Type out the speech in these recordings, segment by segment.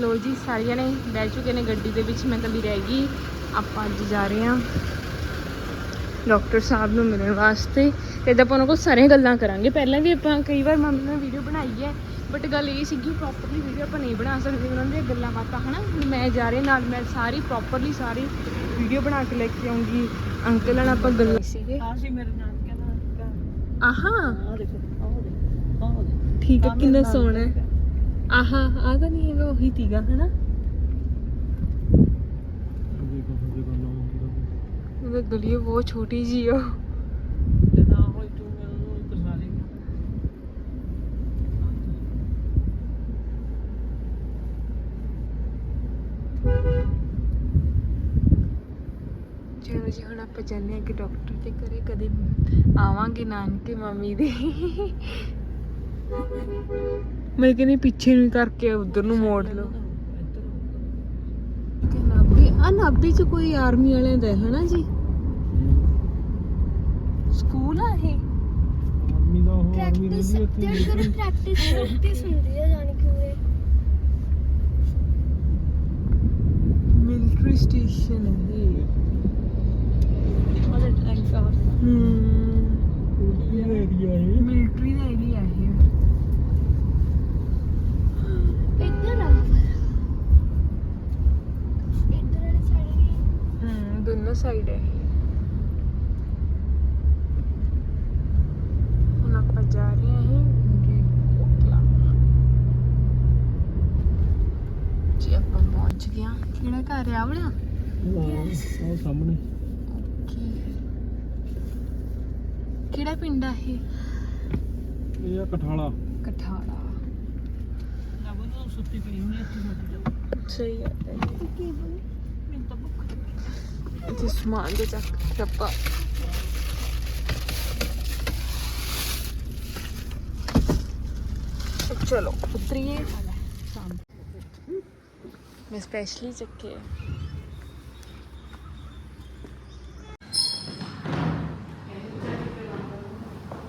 ਲੋ ਜੀ ਸਾਰੀਆਂ ਨੇ ਬਹਿ ਚੁੱਕੇ ਨੇ ਗੱਡੀ ਦੇ ਵਿੱਚ ਮੈਂ ਤਾਂ ਵੀ ਰਹਿ ਗਈ। ਆਪਾਂ ਅੱਜ ਜਾ ਰਹੇ ਹਾਂ ਡਾਕਟਰ ਸਾਹਿਬ ਨੂੰ ਮਿਲਣ ਵਾਸਤੇ। ਤੇ ਇਹਦਾ ਆਪਾਂ ਉਹਨਾਂ ਕੋਲ ਸਾਰੀਆਂ ਗੱਲਾਂ ਕਰਾਂਗੇ। ਪਹਿਲਾਂ ਵੀ ਆਪਾਂ ਕਈ ਵਾਰ ਮੰਮੀ ਨਾਲ ਵੀਡੀਓ ਬਣਾਈ ਹੈ ਬਟ ਗੱਲ ਇਹ ਸੀ ਕਿ ਪ੍ਰੋਪਰਲੀ ਵੀਡੀਓ ਆਪਾਂ ਨਹੀਂ ਬਣਾ ਸਕਦੇ ਉਹਨਾਂ ਦੀਆਂ ਗੱਲਾਂ ਬਾਤਾਂ ਹਨਾ? ਮੈਂ ਜਾ ਰਹੀ ਨਾਲ ਮੈਂ ਸਾਰੀ ਪ੍ਰੋਪਰਲੀ ਸਾਰੀ ਵੀਡੀਓ ਬਣਾ ਕੇ ਲੈ ਕੇ ਆਉਂਗੀ। ਅੰਕਲ ਨਾਲ ਆਪਾਂ ਗੱਲਾਂ ਸੀਗੇ ਆ ਸੀ ਮੇਰੇ ਨਾਲ ਕਹਿੰਦਾ ਆਹਾਂ। ਆ ਦੇਖੋ ਆਹ ਦੇਖੋ ਆਹ ਦੇਖੋ। ਠੀਕ ਹੈ ਕਿੰਨਾ ਸੋਹਣਾ ਹੈ। ਆਹਾ ਆ ਤਾਂ ਨਹੀਂ ਹੈਗਾ, ਉਹੀ ਤੀਗਾ, ਹਨਾ? ਉਹਦਾ ਗਲੀ ਬਹੁਤ ਛੋਟੀ ਜੀ ਆ। ਚਲੋ ਜੀ, ਹੁਣ ਆਪਾਂ ਚੱਲਦੇ ਆ ਕਿ ਡਾਕਟਰ ਦੇ ਘਰੇ, ਕਦੇ ਆਵਾਂਗੇ ਨਾਨਕੇ, ਮੰਮੀ ਦੇ। ਮੈਂ ਕਹਿੰਦੀ ਪਿੱਛੇ ਨੂੰ ਹੀ ਕਰਕੇ ਉਧਰ ਨੂੰ ਮੋੜ ਲਓ। ਕਿ ਨਾਭੀ ਆ ਚ ਕੋਈ ਆਰਮੀ ਵਾਲਿਆਂ ਦਾ ਹੈ ਹਨਾ ਜੀ? ਸਕੂਲ ਆ ਇਹ? ਮੰਮੀ ਦਾ ਉਹ ਆਰਮੀ ਪ੍ਰੈਕਟਿਸ ਰਹਿੰਦੀ ਉੱਥੇ ਤੇ ਫਿਰ ਪ੍ਰੈਕਟਿਸ ਪ੍ਰੈਕਟਿਸ ਹੁੰਦੀ ਹੈ ਜਾਣੀ ਕਿ ਉਰੇ ਮਿਲਟਰੀ ਸਟੇਸ਼ਨ ਹੈ ਉਹਦੇ ਟੈਂਕ ਆ ਹਮ ਏਰੀਆ ਹੈ ਮਿਲਟਰੀ ਦਾ ਏਰੀਆ ਹਮ ਦੋਨੋਂ ਸਾਈਡ ਹੈ ਹੁਣ ਆਪਾਂ ਜਾ ਰਹੇ ਹਾਂ ਕੋਟਲਾ ਜੀ ਆਪਾਂ ਪਹੁੰਚ ਗਏ ਹਾਂ ਕਿਹੜਾ ਘਰ ਹੈ ਆਵਲਾ ਹਾਂ ਉਹ ਸਾਹਮਣੇ ਕਿਹੜਾ ਪਿੰਡ ਆ ਇਹ ਇਹ ਆ ਕਠਾਲਾ ਕਠਾਲਾ ਨਾ ਬੋਲੋ ਸੁੱਤੀ ਪਈ ਹੋਣੀ ਇੱਥੇ ਮਤ ਜਾਓ ਸਹੀ ਹੈ ਕੀ ਬੋਲ ਮੈਨੂੰ ਤਾਂ ਭੁੱਖ ਇੱਥੇ ਸਮਾਨ ਦੇ ਚੱਕ ਚੱਪਾ ਚਲੋ ਉਤਰੀਏ ਮੈਂ ਸਪੈਸ਼ਲੀ ਚੱਕੇ ਆ।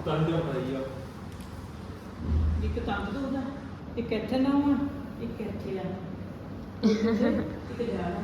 ਕੰਡਾ ਪਾਈ ਆ ਇੱਕ ਤੰਗ ਦੋ ਦਾ ਇੱਕ ਇੱਥੇ ਨਾ ਵਾ ਇੱਕ ਇੱਥੇ ਆ ਇੱਕ ਜਾਣਾ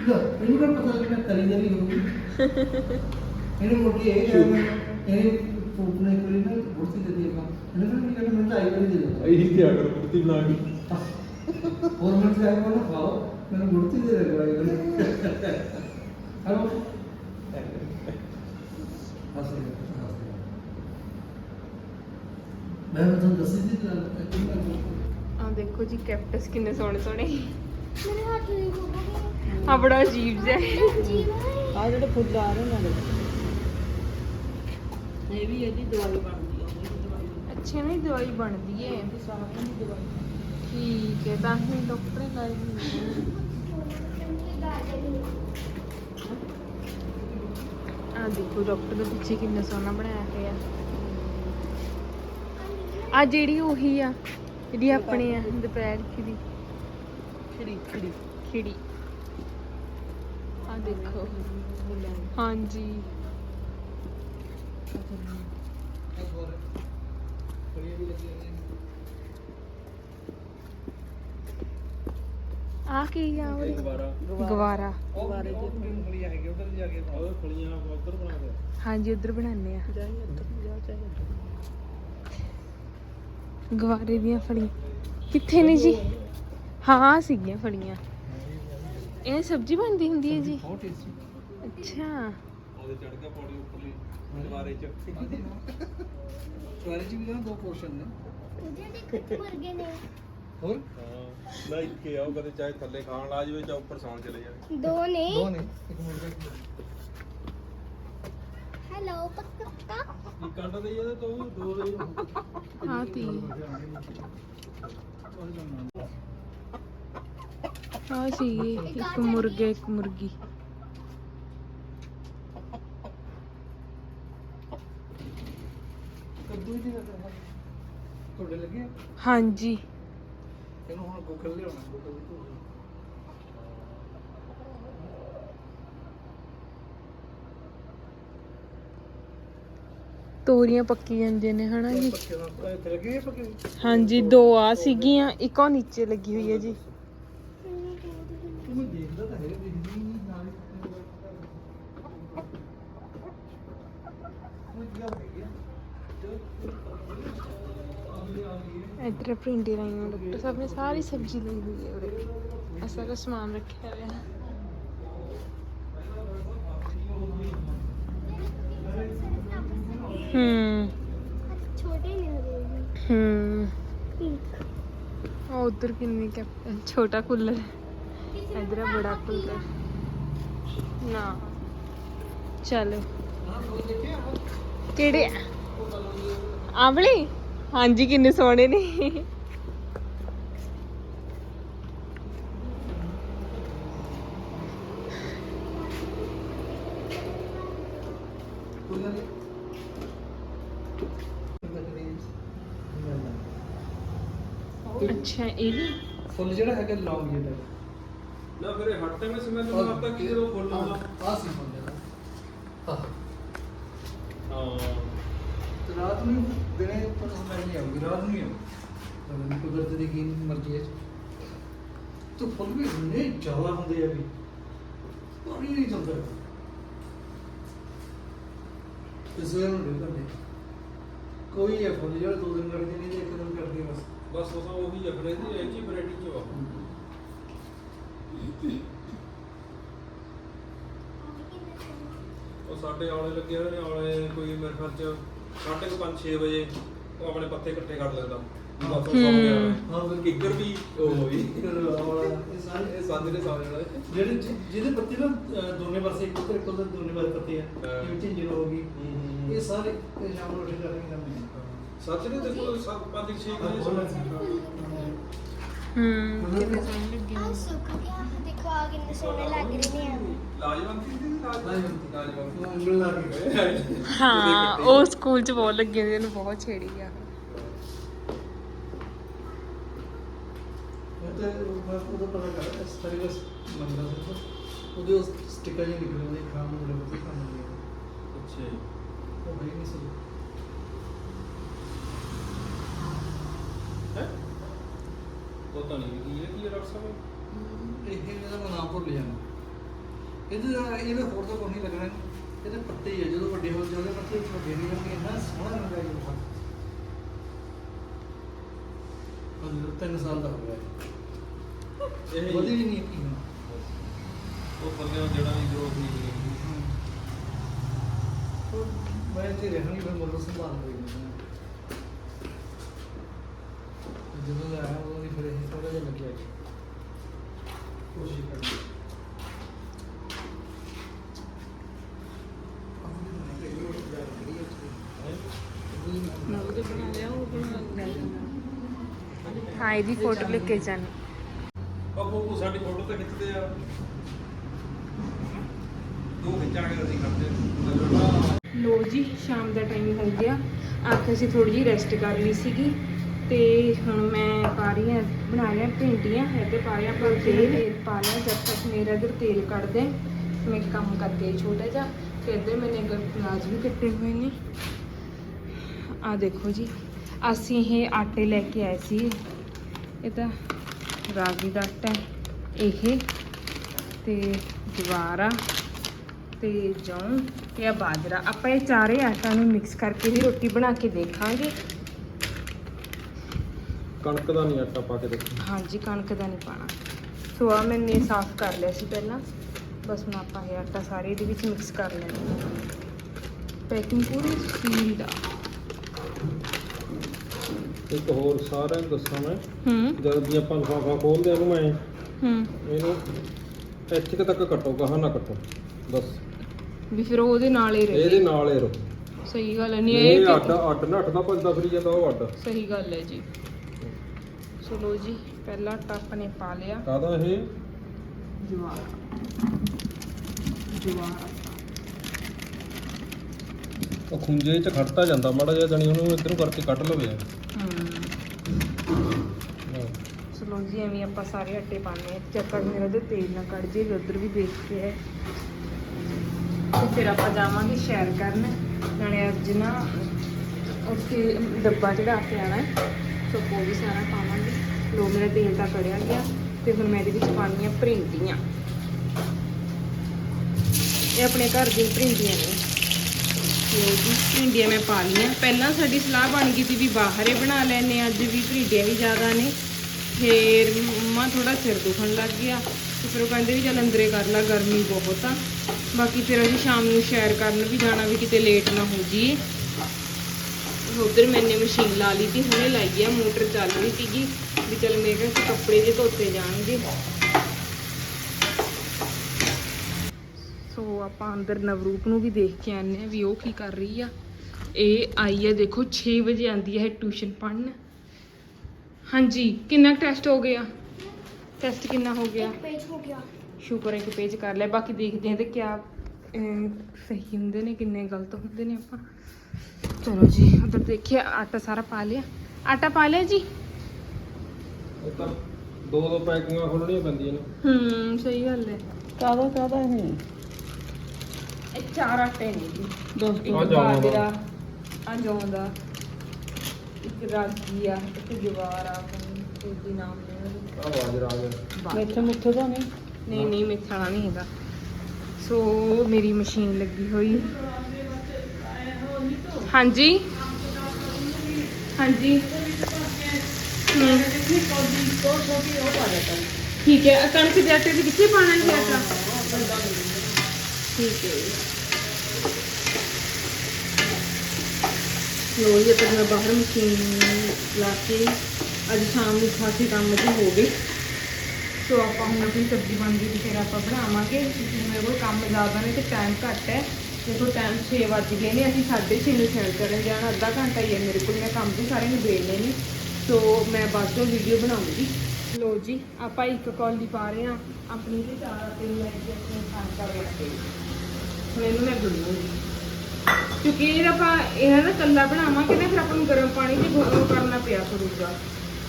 ਲੋ ਇਹਨੂੰ ਤਾਂ ਪਤਾ ਲੱਗਣਾ ਕਰੀ ਦਾ ਵੀ ਹੋਊਗੀ ਇਹਨੂੰ ਮੋਟੀ ਇਹ ਕਹਿ ਮੈਂ ਇਹਨੇ ਫੂਕ ਨਹੀਂ ਕਰੀ ਨਾ ਗੁਰਤੀ ਦੇ ਦੀ ਆਪਾਂ ਇਹਨੇ ਫਿਰ ਵੀ ਕਹਿੰਦਾ ਮੈਂ ਤਾਂ ਆਈ ਕਰੀ ਦੇ ਦੋ ਇਹੀ ਤੇ ਆਕਰ ਗੁਰਤੀ ਬਣਾ ਕੇ ਹੋਰ ਮੈਂ ਚਾਹ ਕੋਲ ਖਾਓ ਮੈਨੂੰ ਗੁਰਤੀ ਦੇ ਦੇ ਕੋਈ ਹਲੋ ਮੈਂ ਤੁਹਾਨੂੰ ਦੱਸੀ ਸੀ ਤਾਂ ਆ ਦੇਖੋ ਜੀ ਕੈਪਟਸ ਕਿੰਨੇ ਸੋਹਣੇ ਸੋਹਣੇ ਮੇਰੇ ਹੱਥ ਨਹੀਂ ਹੋਗੇ ਆ ਬੜਾ ਅਜੀਬ ਜਿਹਾ ਹੈ। ਆ ਜਿਹੜੇ ਫੁੱਲ ਆ ਰਹੇ ਨੇ ਇਹ ਵੀ ਇਹਦੀ ਦਵਾਈ ਬਣਦੀ ਆ ਉਹਦੀ ਦਵਾਈ ਅੱਛੇ ਨਹੀਂ ਦਵਾਈ ਬਣਦੀ ਹੈ ਇਹਦੀ ਸਾਰਿਆਂ ਦੀ ਦਵਾਈ। ਠੀਕ ਹੈ ਤਾਂ ਹੀ ਡਾਕਟਰ ਨੇ ਲਾਈ ਹੋਈ ਹੈ ਆ ਦੇਖੋ ਡਾਕਟਰ ਦੇ ਪਿੱਛੇ ਕਿੰਨਾ ਸੋਹਣਾ ਬਣਾਇਆ ਹੋਇਆ। ਆ ਜਿਹੜੀ ਉਹੀ ਆ ਜਿਹੜੀ ਆਪਣੇ ਆ ਦੁਪਹਿਰ ਦੀ ਖਿੜੀ ਖਿੜੀ। ਖਿੜੀ। ਹਾਂਜੀ। ਗਵਾਰਾ ਗਵਾਰੇ ਹਾਂਜੀ ਉਧਰ ਬਣਾਉਂਦੇ ਆ। ਗਵਾਰੇ ਦੀਆਂ ਫਲੀਆਂ। ਕਿੱਥੇ ਨੇ ਜੀ? ਹਾਂ ਸੀਗੀਆਂ ਫਲੀਆਂ। ਇਹ ਸਬਜ਼ੀ ਬਣਦੀ ਹੁੰਦੀ ਹੈ ਜੀ? ਬਹੁਤ ਟੇਸਟੀ ਅੱਛਾ। ਉਹਦੇ ਚੜ ਕੇ ਪੌੜੀ ਉੱਪਰਲੀ ਦੀਵਾਰੇ ਚ। ਦੀਵਾਰੇ ਚ ਵੀ ਨਾ ਦੋ ਪੋਰਸ਼ਨ ਨੇ। ਉਹਦੇ ਦੇ ਕੁਰਗੇ ਨੇ। ਹੋਰ? ਨਾ ਇੱਕੇ ਆਓ ਕਦੇ ਚਾਹੇ ਥੱਲੇ ਖਾਣ ਲਾ ਜਾਵੇ ਜਾਂ ਉੱਪਰ ਸੌਣ ਚਲੇ ਜਾਵੇ। ਦੋ ਨੇ। ਦੋ ਨੇ। ਇੱਕ ਮੁਰਗਾ ਹੈਲੋ ਪੱਕਾ ਕੀ ਕੱਢ ਦੇ ਇਹਦੇ ਤੋਂ ਦੋ ਦੇ ਹਾਂ ਤੀ। ਆ ਸੀਗੇ ਇੱਕ ਮੁਰਗੇ ਇੱਕ ਮੁਰਗੀ। ਕੱਦੂ ਦੀ ਗੱਲ ਤੁਹਾਡੇ ਲੱਗੇ? ਹਾਂਜੀ। ਇਹਨੂੰ ਹੁਣ ਗੋਕਲ ਲਿਆਉਣਾ ਗੋਕਲ ਦੀ ਧੋ ਲਈ। ਤੋਰੀਆਂ ਪੱਕੀ ਜਾਂਦੀਆਂ ਨੇ ਹਨਾ ਜੀ? ਹਾਂਜੀ ਦੋ ਆ ਸੀਗੀਆਂ ਇੱਕ ਉਹ ਨੀਚੇ ਲੱਗੀ ਹੋਈ ਹੈ ਜੀ ਤੂੰ ਮੈਂ ਦੇਖਦਾ ਤਾਂ ਹੈ ਦੇਖਦੀ ਨਹੀਂ ਨਾਲ ਉਹ ਕੀ ਹੋ ਗਿਆ ਇੱਧਰ ਭਿੰਡੀ ਲਾਈਆਂ ਡਾਕਟਰ ਸਾਹਿਬ ਨੇ ਸਾਰੀ ਸਬਜ਼ੀ ਲਈ ਹੋਈ ਹੈ ਉਰੇ। ਸਾਰਾ ਸਮਾਨ ਰੱਖਿਆ ਹੋਇਆ। ਹੈ। ਹੂੰ ਛੋਟੇ ਨੇ। ਹੂੰ। ਉਹ ਉਧਰ ਕਿੰਨੀ ਛੋਟਾ ਕੂਲਰ ਇਧਰ ਆ ਬੜਾ ਕੂਲਰ। ਨਾ। ਚਲੋ। ਕਿਹੜੇ? ਆਵਲੇ? ਹਾਂਜੀ ਕਿੰਨੇ ਸੋਹਣੇ ਨੇ। ਅੱਛਾ ਇਹ ਵੀ? ਫੁੱਲ ਜਿਹੜਾ ਹੈਗਾ ਲੌਂਗ ਜਿਹੜਾ। ਨਾ ਫਿਰ ਇਹ ਹੱਟ ਟਾਈਮ ਸਮੈਲ ਮਾਰਦਾ ਕਿ ਜਦੋਂ ਫੁੱਲ ਆਉਂਦਾ ਆ ਸੀ ਫੁੱਲ ਜਿਹੜਾ। ਆਹ। ਹਾਂ। ਤੇ ਰਾਤ ਨੂੰ ਦਿਨੇ ਪਰ ਨਹੀਂ ਆਉਂਦੀ ਰਾਤ ਨੂੰ ਹੀ ਆਉਂਦੀ ਕੁਦਰਤ ਦੀ ਕੀ ਮਰਜ਼ੀ ਹੈ। ਤੂੰ ਫੁੱਲ ਵੀ ਇੰਨੇ ਜ਼ਿਆਦਾ ਹੁੰਦੇ ਆ ਵੀ ਪਾਣੀ ਨਹੀਂ ਚੰਦਾ ਇਸ ਵੇਲੇ ਨੂੰ ਕਰਦੇ ਕੋਈ ਹੈ ਫੁੱਲ ਜਿਹੜਾ ਦੋ ਦਿਨ ਕਰਦੇ ਨਹੀਂ ਤੇ ਇੱਕ ਦਿਨ ਕਰਦੇ ਬਸ। ਬਸ ਉਹ ਉਹੀ ਅਖੜੇ ਦੀ ਇਹ ਜੀ ਵੈਰਾਈਟੀ ਚ ਵਾ। ਉਹ ਸਾਡੇ ਆਲੇ ਲੱਗੇ ਹੋਏ ਨੇ, ਆਲੇ ਕੋਈ ਮੇਰੇ ਖਿਆਲ ਚ ਸਾਢੇ ਕੁ ਪੰਜ 6 ਵਜੇ ਉਹ ਆਪਣੇ ਪੱਤੇ ਇਕੱਠੇ ਕਰ ਲੈਂਦਾ। ਬਸ ਉਹ ਸੌਂ ਗਿਆ। ਹੂੰ। ਹਾਂ ਫਿਰ ਕਿੱਕਰ ਵੀ ਉਹ ਵੀ ਇਹ ਸਾਰੇ ਇਹ ਸਾਜਰੇ ਸਾਜਰੇ ਵਾਲੇ। ਜਿਹੜੇ ਜਿ- ਜਿਹਦੇ ਪੱਤੇ ਨਾ ਅਹ, ਦੋਨੇ ਪਾਸੇ ਇੱਕ ਉੱਧਰ ਇੱਕ ਉੱਧਰ ਦੋਨੇ ਪਾਸੇ ਪੱਤੇ ਆ ਹਾਂ। ਜਿਵੇਂ ਝਿੰਜਰ ਹੋ ਗਈ? ਹੂੰ। ਇਹ ਸਾਰੇ ਸ਼ਾਮ ਨੂੰ ਉੱਠ ਕੇ ਕਰਾਂਗੇ ਕੰਮ ਸਾਜਰੇ ਦੇਖੋ 7 5 6 ਵਜੇ ਹੂੰ ਕਿੰਨੇ ਸੋਹਣੇ ਲੱਗੇ ਆ ਨੇ ਸੁੱਕ ਗਿਆ ਦੇਖੋ ਆ ਕਿੰਨੇ ਸੋਹਣੇ ਲੱਗ ਰਹੇ ਨੇ ਲਾਜਵੰਤੀ ਦੀ ਲਾਜਵੰਤੀ ਲਾਜਵੰਤੀ ਉਂਗਲ ਲਾ ਕੇ ਹਾਂ ਉਹ ਸਕੂਲ ਚ ਬਹੁਤ ਲੱਗੇ ਹੁੰਦੇ ਉਹਨੂੰ ਬਹੁਤ ਛੇੜੀ ਆ ਤਾਂ ਉਹਦਾ ਪਤਾ ਕਰ ਇਸ ਤਰ੍ਹਾਂ ਬਸ ਮੰਗਦਾ ਸੀ ਉਹਦੇ ਉਸ ਸਟicker ਜਿਹੇ ਨਿਕਲੇ ਨੂੰ ਵਧੀਆ ਕੰਮ ਹੁੰਦੇ ਆ। ਅੱਛਾ। ਉਹ ਹੀ ਨਹੀਂ ਸੀ ਹੈ ਉਹ ਤਾਂ ਨਹੀਂ ਕੀ ਹੈ ਕੀ ਹੈ ਡਾਕਟਰ ਸਾਹਿਬ? ਇਹ ਇਹਦਾ ਮੈਂ ਨਾਮ ਭੁੱਲ ਜਾਣਾ ਇਹਦੇ ਦਾ- ਇਹਦੇ ਹੋਰ ਤਾਂ ਕੋਈ ਨਹੀਂ ਲੱਗਣਾ। ਇਹਦੇ ਪੱਤੇ ਹੀ ਆ ਜਦੋਂ ਵੱਡੇ ਹੋ ਜਾਂਦੇ ਪੱਤੇ ਵੱਡੇ ਨਹੀਂ ਲੱਗਣਗੇ ਨਾ ਸੋਹਣਾ ਲੱਗਦਾ ਇਹ ਬਹੁਤ ਉਹ ਤਿੰਨ ਸਾਲ ਦਾ ਹੋ ਗਿਆ। ਇਹ ਵਧੀ ਵੀ ਨਹੀਂ ਕੀ ਹੁਣ। ਉਹ ਪੱਲਿਆਂ ਜਿਹੜਾ ਦੀ ਗਰੋਥ ਨਹੀਂ ਹੋਈ ਉਹ ਮੈਂ ਤੇ ਰਹਿਣੀ ਫਿਰ ਮੁੱਲ ਸੰਭਾਲ ਹੋਈ ਨਹੀਂ ਜਦੋਂ ਦਾ ਆਇਆ ਉਦੋਂ ਇਹ ਥੋੜਾ ਜਿਹਾ ਲੱਗਿਆ ਜੀ। ਕੋਸ਼ਿਸ਼ ਕਰੀ ਮੈਂ ਉਹਦੇ ਬਣਾ ਲਿਆ ਉਹ ਬਣਾ ਹਾਂ ਇਹਦੀ ਫੋਟੋ ਲੈ ਕੇ ਜਾਣੀ। ਉਹ ਉਹ ਸਾਡੀ ਫੋਟੋ ਤਾਂ ਖਿੱਚਦੇ ਆ। ਦੋ ਖਿੱਚਾਂਗੇ ਅਸੀਂ ਕਰਦੇ ਲੋ ਜੀ ਸ਼ਾਮ ਦਾ ਟਾਈਮ ਹੋ ਗਿਆ। ਆਖਿਰ ਅਸੀਂ ਥੋੜੀ ਜਿਹੀ ਰੈਸਟ ਕਰ ਲਈ ਸੀਗੀ। ਤੇ ਹੁਣ ਮੈਂ ਪਾ ਰਹੀ ਹਾਂ ਬਣਾ ਲਿਆ ਭਿੰਡੀਆਂ ਇੱਥੇ ਪਾ ਲਿਆ ਪਰ ਤੇਲ ਪਾ ਲਿਆ ਜਦ ਤੱਕ ਮੇਰਾ ਇਧਰ ਤੇਲ ਕੱਢਦੇ ਮੈਂ ਇੱਕ ਕੰਮ ਕਰਕੇ ਛੋਟਾ ਜਿਹਾ ਤੇ ਇੱਧਰ ਮੈਨੇ ਪਿਆਜ਼ ਵੀ ਕੱਟੇ ਹੋਏ ਨੇ। ਆ ਦੇਖੋ ਜੀ ਅਸੀਂ ਇਹ ਆਟੇ ਲੈ ਕੇ ਆਏ ਸੀ। ਇਹ ਤਾਂ ਰਾਗੀ ਦਾ ਆਟਾ ਹੈ ਇਹ ਤੇ ਜਵਾਰਾ ਤੇ ਜੌਂ ਤੇ ਆ ਬਾਜਰਾ। ਆਪਾਂ ਇਹ ਚਾਰੇ ਆਟਾ ਨੂੰ ਮਿਕਸ ਕਰਕੇ ਹੀ ਰੋਟੀ ਬਣਾ ਕੇ ਦੇਖਾਂਗੇ। ਕਣਕ ਦਾ ਨਹੀਂ ਆਟਾ ਪਾ ਕੇ ਦੇਖੋ ਹਾਂਜੀ ਕਣਕ ਦਾ ਨਹੀਂ ਪਾਣਾ ਸੋ ਆ ਮੈਨੇ ਸਾਫ਼ ਕਰ ਲਿਆ ਸੀ ਪਹਿਲਾਂ। ਬਸ ਹੁਣ ਆਪਾਂ ਇਹ ਆਟਾ ਸਾਰੇ ਇਹਦੇ ਵਿੱਚ ਮਿਕਸ ਕਰ ਲੈਣਾ ਪੈਕਿੰਗ ਪੂਰੀ ਸੀਲ ਦਾ। ਇੱਕ ਹੋਰ ਸਾਰਿਆਂ ਨੂੰ ਦੱਸਾਂ ਮੈਂ। ਹੂੰ। ਜਦ ਵੀ ਆਪਾਂ ਲਿਫਾਫਾ ਖੋਲਦੇ ਆ ਨੂੰ ਮੈਂ ਹੂੰ। ਇਹਨੂੰ ਇੱਥੇ ਕੁ ਤੱਕ ਕੱਟੋ ਕਹਾਂ ਨਾ ਕੱਟੋ ਬਸ। ਵੀ ਫਿਰ ਉਹਦੇ ਨਾਲ ਹੀ ਇਹਦੇ ਰਹੇ ਨਾਲ ਹੀ ਰੋ ਸਹੀ ਗੱਲ ਹੈ ਨਹੀਂ ਇਹ ਇਹ ਅੱਡ ਅੱਡ ਨੱਠ ਦਾ ਭੱਜਦਾ ਫਿਰੀ ਜਾਂਦਾ ਉਹ ਅੱਡ। ਸਹੀ ਗੱਲ ਹੈ ਜੀ। ਚਲੋ ਜੀ ਪਹਿਲਾ ਆਟਾ ਆਪਾਂ ਨੇ ਪਾ ਲਿਆ। ਕਾਹਦਾ ਇਹ? ਜਵਾਰ। ਜਵਾਰ ਉਹ ਖੁੰਝੇ 'ਚ ਖੜਤਾ ਜਾਂਦਾ ਮਾੜਾ ਜਿਹਾ ਜਣੀ ਉਹਨੂੰ ਇੱਧਰੋਂ ਕਰਕੇ ਕੱਢ ਲਵੇ। ਹੂੰ। ਚਲੋ ਜੀ ਐਵੇਂ ਆਪਾਂ ਸਾਰੇ ਆਟੇ ਪਾਣੇ ਚੈੱਕ ਕਰ ਮੇਰਾ ਤੇ ਤੇਲ ਨਾ ਕੱਢ ਜੇ ਉਧਰ ਵੀ ਦੇਖ ਕੇ ਹੈ। ਤੇ ਫਿਰ ਆਪਾਂ ਜਾਵਾਂਗੇ ਸ਼ੈਰ ਕਰਨ। ਨਾਲੇ ਅੱਜ ਨਾ ਉੱਥੇ ਡੱਬਾ ਚੜਾ ਕੇ ਆਣਾ ਸੋ ਉਹ ਵੀ ਸਾਰਾ ਪਾਵਾਂਗੇ। ਲੋ ਮੇਰਾ ਤੇਲ ਤਾਂ ਕੜਿਆ ਗਿਆ ਤੇ ਹੁਣ ਮੈਂ ਇਹਦੇ ਵਿੱਚ ਪਾਉਣੀਆਂ ਭਿੰਡੀਆਂ। ਇਹ ਆਪਣੇ ਘਰ ਦੀਆਂ ਭਿੰਡੀਆਂ ਨੇ। ਲੋ ਜੀ, ਭਿੰਡੀਆਂ ਮੈਂ ਪਾ ਲਈਆਂ। ਪਹਿਲਾਂ ਸਾਡੀ ਸਲਾਹ ਬਣ ਗਈ ਸੀ ਵੀ ਬਾਹਰ ਹੀ ਬਣਾ ਲੈਨੇ ਅੱਜ ਵੀ ਭਿੰਡੀਆਂ ਵੀ ਜ਼ਿਆਦਾ ਨੇ। ਫੇਰ ਮੰਮਾ ਥੋੜਾ ਸਿਰ ਦੁਖਣ ਲੱਗ ਗਿਆ। ਤੇ ਫਿਰ ਉਹ ਕਹਿੰਦੇ ਵੀ ਚੱਲ ਅੰਦਰੇ ਕਰ ਲਾ, ਗਰਮੀ ਬਹੁਤ ਆ। ਬਾਕੀ ਫਿਰ ਅਸੀਂ ਸ਼ਾਮ ਨੂੰ ਸ਼ੈਰ ਕਰਨ ਵੀ ਜਾਣਾ ਵੀ ਕਿਤੇ ਲੇਟ ਨਾ ਹੋ ਜਾਈਏ। ਉਧਰ ਮੈਨੇ ਮਸ਼ੀਨ ਲਾ ਲਈ ਸੀ, ਹੁਣੇ ਲਾਈ ਆ, ਮੋਟਰ ਚੱਲ ਰਹੀ ਸੀਗੀ। ਵੀ ਚੱਲ ਮੇਰੇ ਕੋਲ ਕੱਪੜੇ ਜੇ ਧੋਤੇ ਜਾਣਗੇ। ਸੋ ਆਪਾਂ ਅੰਦਰ ਨਵਰੂਪ ਨੂੰ ਵੀ ਦੇਖ ਕੇ ਆਨੇ ਆ ਵੀ ਉਹ ਕੀ ਕਰ ਰਹੀ ਆ। ਇਹ ਆਈ ਹੈ ਦੇਖੋ 6 ਵਜੇ ਆਂਦੀ ਹੈ ਟਿਊਸ਼ਨ ਪੜ੍ਹਨ। ਹਾਂਜੀ ਕਿੰਨਾ ਟੈਸਟ ਹੋ ਗਿਆ? ਟੈਸਟ ਕਿੰਨਾ ਹੋ ਗਿਆ? ਪੇਜ ਹੋ ਗਿਆ। ਸ਼ੁਕਰ ਹੈ ਕਿ ਪੇਜ ਕਰ ਲਿਆ। ਬਾਕੀ ਦੇਖਦੇ ਹਾਂ ਤੇ ਕਿਆ ਸਹੀ ਹੁੰਦੇ ਨੇ ਕਿੰਨੇ ਗਲਤ ਹੁੰਦੇ ਨੇ ਆਪਾਂ। ਚਲੋ ਜੀ ਉਧਰ ਦੇਖਿਆ ਆਟਾ ਸਾਰਾ ਪਾ ਲਿਆ। ਆਟਾ ਪਾ ਲਿਆ ਜੀ? ਉਹ ਤਾਂ ਦੋ ਦੋ ਪੈਕਿੰਗਾਂ ਖੋਲਣੀਆਂ ਪੈਂਦੀਆਂ ਨੇ। ਹੂੰ ਸਹੀ ਗੱਲ ਹੈ ਕਾਦਾ ਕਾਦਾ ਇਹ? ਇਹ ਚਾਰ ਆਟੇ ਨੇ ਜੀ। ਦੱਸ ਇੱਕ। ਬਾਜਰਾ ਆ ਜੌਂ ਦਾ। ਇੱਕ ਰਾਗੀ ਆ ਇੱਕ ਜਵਾਰ ਆ ਤੇ ਦੀ ਨਾਮ ਆ ਬਾਜਰਾ ਆ ਗਿਆ। ਮਿੱਠੇ ਮਿੱਠੇ ਤਾਂ ਨਹੀਂ? ਨਹੀਂ ਨਹੀਂ ਮਿੱਠਾ ਨਹੀਂ ਹੈਗਾ। ਸੋ ਮੇਰੀ ਮਸ਼ੀਨ ਲੱਗੀ ਹੋਈ। ਹਾਂਜੀ। ਹਾਂਜੀ। ਹਮ। ਠੀਕ ਹੈ ਆਹ ਕਣਕ ਦੇ ਆਟੇ 'ਚ ਕਿੱਥੇ ਪਾਣਾ ਹੈ ਆਟਾ ਠੀਕ ਹੈ ਲੋ ਇਹ ਤਾਂ ਮੈਂ ਬਾਹਰ ਮਸ਼ੀਨ ਲਾ ਕੇ ਅੱਜ ਸ਼ਾਮ ਨੂੰ ਖਾਸੀ ਕੰਮ ਜੀ ਹੋ ਗਏ ਸੋ ਆਪਾਂ ਹੁਣ ਆਪਣੀ ਸਬਜ਼ੀ ਬਣ ਗਈ ਤੇ ਫਿਰ ਆਪਾਂ ਬਣਾਵਾਂਗੇ ਕਿਉਂਕਿ ਮੇਰੇ ਕੋਲ ਕੰਮ ਜ਼ਿਆਦਾ ਨੇ ਤੇ ਟਾਈਮ ਘੱਟ ਹੈ ਦੇਖੋ ਟਾਈਮ 6 ਵੱਜ ਗਏ ਨੇ ਅਸੀਂ 6:30 ਨੂੰ ਸ਼ੇਅਰ ਕਰਨ ਜਾਣਾ ਅੱਧਾ ਘੰਟਾ ਹੀ ਹੈ ਮੇਰੇ ਕੋਲ ਮੈਂ ਕੰਮ ਵੀ ਸਾਰੇ ਨਿਬੇੜਨੇ ਨੇ ਸੋ ਮੈਂ ਬਾਅਦ ਚੋਂ ਵੀਡੀਓ ਬਣਾਉਂਗੀ। ਲੋ ਜੀ ਆਪਾਂ ਇੱਕ ਕੌਲੀ ਪਾ ਰਹੇ ਹਾਂ। ਆਪਣੀ ਤੇ ਚਾਰ ਤੇ ਲੈ ਕੇ ਆਪਣੇ ਖਾਣ ਕਰ ਰੱਖੇ ਹੁਣ ਇਹਨੂੰ ਮੈਂ ਗੁੰਨੂਗੀ ਕਿਉਂਕਿ ਇਹ ਆਪਾਂ ਇਹ ਨਾ ਕੱਲਾ ਬਣਾਵਾਂਗੇ ਨਾ ਫਿਰ ਆਪਾਂ ਨੂੰ ਗਰਮ ਪਾਣੀ ਉਹ ਕਰਨਾ ਪਿਆ ਕਰੂਗਾ।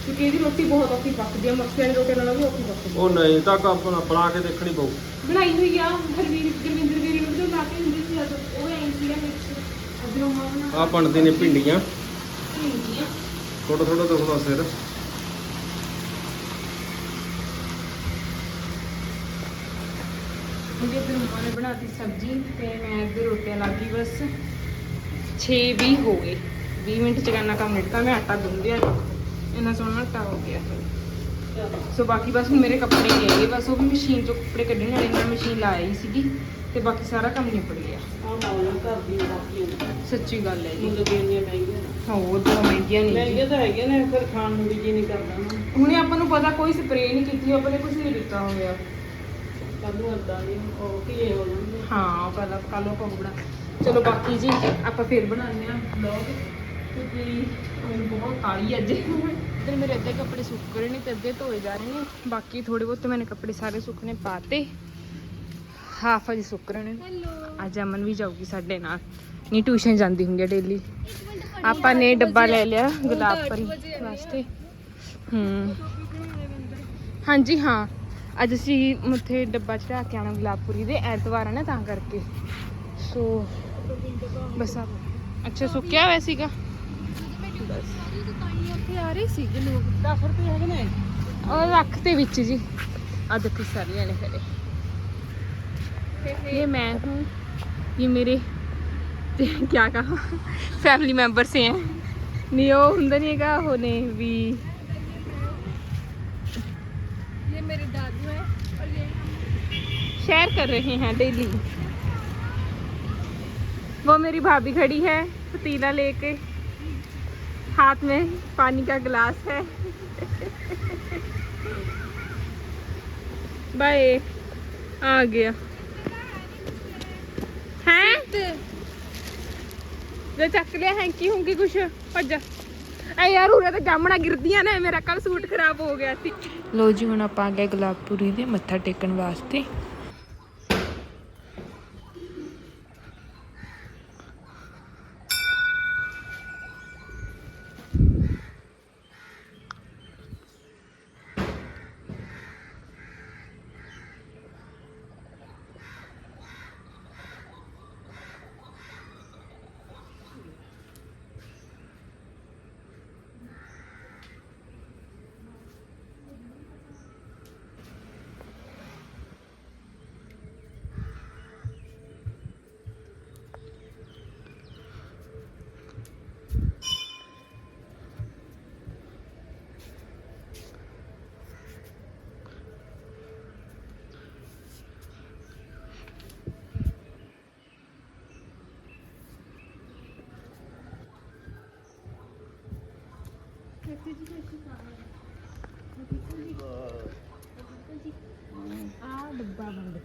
ਕਿਉਂਕਿ ਇਹਦੀ ਰੋਟੀ ਬਹੁਤ ਔਖੀ ਪੱਕਦੀ ਆ ਮੱਕੀ ਵਾਲੀ ਰੋਟੀ ਨਾਲੋਂ ਵੀ ਔਖੀ ਪੱਕਦੀ ਆ। ਉਹ ਨਹੀਂ ਤਾਂ ਆਪਣਾ ਬਣਾ ਕੇ ਦੇਖਣੀ ਪਊ। ਬਣਾਈ ਹੋਈ ਆ ਹਰਵੀਰ ਗੁਰਵਿੰਦਰ ਵੀਰ ਨੂੰ ਜੋ ਲਾ ਕੇ ਹੁੰਦੀ ਸੀ ਉਹ ਐਂ ਸੀ ਨਾ ਵਿੱਚ ਅਦਰੋਂ ਮਾਂ ਆ ਬਣਦੇ ਨੇ ਭਿੰਡੀਆਂ। ਭਿੰਡੀਆਂ। ਥੋੜਾ ਥੋੜਾ ਦੁਖਦਾ ਸਿਰ। ਮੁਝੇ ਫਿਰ ਮੰਮਾ ਨੇ ਬਣਾਤੀ ਸਬਜ਼ੀ ਤੇ ਮੈਂ ਇੱਧਰ ਰੋਟੀਆਂ ਲਾਗੀ ਬਸ। 6 20 ਹੋ ਗਏ। 20 ਮਿੰਟ ਚ ਕਰਨਾ ਕੰਮ ਨਿਕਤਾ ਮੈਂ ਆਟਾ ਗੁੰਨ ਲਿਆ। ਇੰਨਾ ਸੋਹਣਾ ਆਟਾ ਹੋ ਗਿਆ। ਸੋ ਬਾਕੀ ਬਸ ਹੁਣ ਮੇਰੇ ਕੱਪੜੇ ਹੀ ਹੈਗੇ ਬਸ ਉਹ ਵੀ ਮਸ਼ੀਨ ਚੋਂ ਕੱਪੜੇ ਕੱਢਣ ਵਾਲੇ ਨਾਲ ਮਸ਼ੀਨ ਲਾਈ ਸੀਗੀ। ਤੇ ਬਾਕੀ ਸਾਰਾ ਕੰਮ ਨਿਪਟ ਗਿਆ। ਆ ਮਾਉਣਾ ਘਰ ਦੀ ਬਾਕੀ ਸੱਚੀ ਗੱਲ ਹੈ ਜੀ। ਮੁੰਡੇ ਦੀਆਂ ਇੰਨੀਆਂ ਮਹਿੰਗੀਆਂ ਹੋਰ ਤਾਂ ਮਹਿੰਗੀਆਂ ਨਹੀਂ ਜੀ। ਮਹਿੰਗੀਆਂ ਤਾਂ ਹੈਗੀਆਂ ਨੇ ਫਿਰ ਖਾਣ ਨੂੰ ਵੀ ਜੀ ਨਹੀਂ ਕਰਦਾ ਨਾ। ਹੁਣੇ ਆਪਾਂ ਨੂੰ ਪਤਾ ਕੋਈ ਸਪਰੇਅ ਨਹੀਂ ਕੀਤੀ ਆਪਾਂ ਨੇ ਕੁਝ ਨਹੀਂ ਦਿੱਤਾ ਹੋਇਆ। ਕੱਲ ਨੂੰ ਏਦਾਂ ਦੀ ਉਹ ਕੀ ਹੋ ਜਾਂਦੇ। ਹਾਂ ਕੱਲ ਕੱਲ ਉਹ ਪਕੜਾ ਚਲੋ ਬਾਕੀ ਜੀ ਆਪਾਂ ਫੇਰ ਬਣਾਉਂਦੇ ਆ ਵਲੌਗ ਕਿਉਂਕਿ ਮੈਨੂੰ ਬਹੁਤ ਕਾਲੀ ਅੱਜ। ਇਧਰ ਮੇਰੇ ਅੱਧੇ ਕੱਪੜੇ ਸੁੱਕ ਰਹੇ ਨੇ ਤੇ ਅੱਧੇ ਧੋਏ ਜਾ ਰਹੇ ਨੇ। ਬਾਕੀ ਥੋੜੇ ਬਹੁਤ ਮੈंने ਕੱਪੜੇ ਸਾਰੇ ਸੁੱਕਨੇ ਪਾਤੇ। ਹਾਫ ਅਜ ਸੁਕਰਨ ਅੱਜ ਅਮਨ ਵੀ ਜਾਊਗੀ ਸਾਡੇ ਨਾਲ। ਨਹੀਂ ਟਿਊਸ਼ਨ ਜਾਂਦੀ ਹੁੰਦੀ ਹੈ ਡੇਲੀ ਆਪਾਂ ਨੇ ਡੱਬਾ ਲੈ ਲਿਆ ਗੁਲਾਬ ਪਰੀ ਵਾਸਤੇ। ਹੂੰ। ਹਾਂਜੀ ਹਾਂ। ਅੱਜ ਅਸੀਂ ਉੱਥੇ ਡੱਬਾ ਚੜਾ ਕੇ ਆਣਾ ਗੁਲਾਬਪੁਰੀ ਦੇ ਐਤਵਾਰ ਆ ਨਾ ਤਾਂ ਕਰਕੇ। ਸੋ ਬਸ ਆ। ਅੱਛਾ ਸੁੱਕਿਆ ਹੋਇਆ ਸੀਗਾ? ਬਸ। ਉੱਥੇ ਆ ਰਹੇ ਸੀਗੇ ਲੋਕ 10 ਰੁਪਏ ਹੈਗੇ ਨੇ। ਉਹ ਰੱਖ ਵਿੱਚ ਜੀ। ਆ ਦੇਖੋ ਸਾਰੀਆਂ ਨੇ ਖੜੇ। ये मैं हूँ। ये मेरे क्या कहा? फैमिली मेंबर्स हैं। नहीं वो होंगे नहीं है होने भी। ये मेरे दादू हैं और ये शेयर कर रहे हैं डेली वो मेरी भाभी खड़ी है पतीला लेके। हाथ में पानी का गिलास है। बाय। आ गया। ਹੈ? ਜੇ ਚੱਕ ਲਿਆ ਹੈਂਕੀ ਹੁੰਕੀ ਕੁਛ? ਭੱਜ ਐ ਯਾਰ ਉਰੇ ਤਾਂ ਜਾਮਣਾ ਗਿਰਦੀਆਂ ਨੇ ਮੇਰਾ ਕੱਲ ਸੂਟ ਖਰਾਬ ਹੋ ਗਿਆ ਸੀ। ਲੋ ਜੀ ਹੁਣ ਆਪਾਂ ਆ ਗਏ ਗੁਲਾਬਪੁਰੀ ਦੇ ਮੱਥਾ ਟੇਕਣ ਵਾਸਤੇ।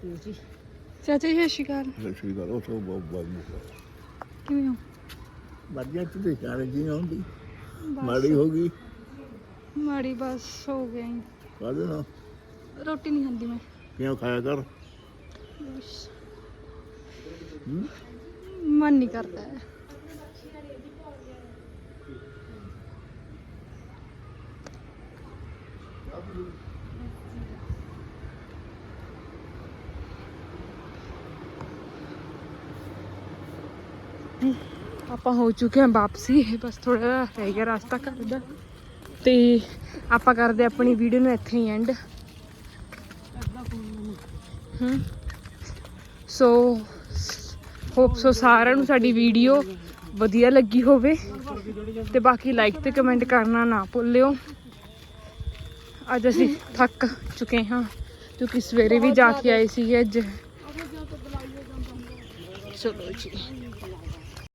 ਡੱਬਾ ਬੰਦ ਪਿਓ ਜੀ। ਚਾਚਾ ਜੀ ਸਤਿ ਸ਼੍ਰੀ ਅਕਾਲ। ਸਤਿ ਸ਼੍ਰੀ ਅਕਾਲ ਉਹ ਤੋਂ ਬਹੁਤ ਬਹੁਤ ਮੁਕਾ ਕਿਵੇਂ ਹੋ? ਵਧੀਆ ਤੇ ਚਾਰੇ ਜੀ ਆਉਂਦੀ ਮਾੜੀ ਹੋ ਗਈ। ਮਾੜੀ ਬਸ ਹੋ ਗਈ ਕਾਹਦੇ ਨਾਲ ਰੋਟੀ ਨਹੀਂ ਖਾਂਦੀ ਮੈਂ। ਕਿਉਂ ਖਾਇਆ ਕਰ? ਮਨ ਨਹੀਂ ਕਰਦਾ। ਹੈ ਆਪਾਂ ਹੋ ਚੁੱਕੇ ਹਾਂ ਵਾਪਸੀ, ਬਸ ਥੋੜਾ ਰਹਿ ਗਿਆ ਰਸਤਾ ਘਰ ਦਾ। ਤੇ ਆਪਾਂ ਕਰਦੇ ਆਪਣੀ ਵੀਡੀਓ ਨੂੰ ਇੱਥੇ ਹੀ ਐਂਡ ਹੂੰ ਸੋ ਹੋਪ ਸੋ ਸਾਰਿਆਂ ਨੂੰ ਸਾਡੀ ਵੀਡੀਓ ਵਧੀਆ ਲੱਗੀ ਹੋਵੇ ਤੇ ਬਾਕੀ ਲਾਈਕ ਤੇ ਕਮੈਂਟ ਕਰਨਾ ਨਾ ਭੁੱਲਿਓ। ਅੱਜ ਅਸੀਂ ਥੱਕ ਚੁੱਕੇ ਹਾਂ, ਕਿਉਂਕਿ ਸਵੇਰੇ ਵੀ ਜਾ ਕੇ ਆਏ ਸੀਗੇ ਅੱਜ। ਚਲੋ ਜੀ।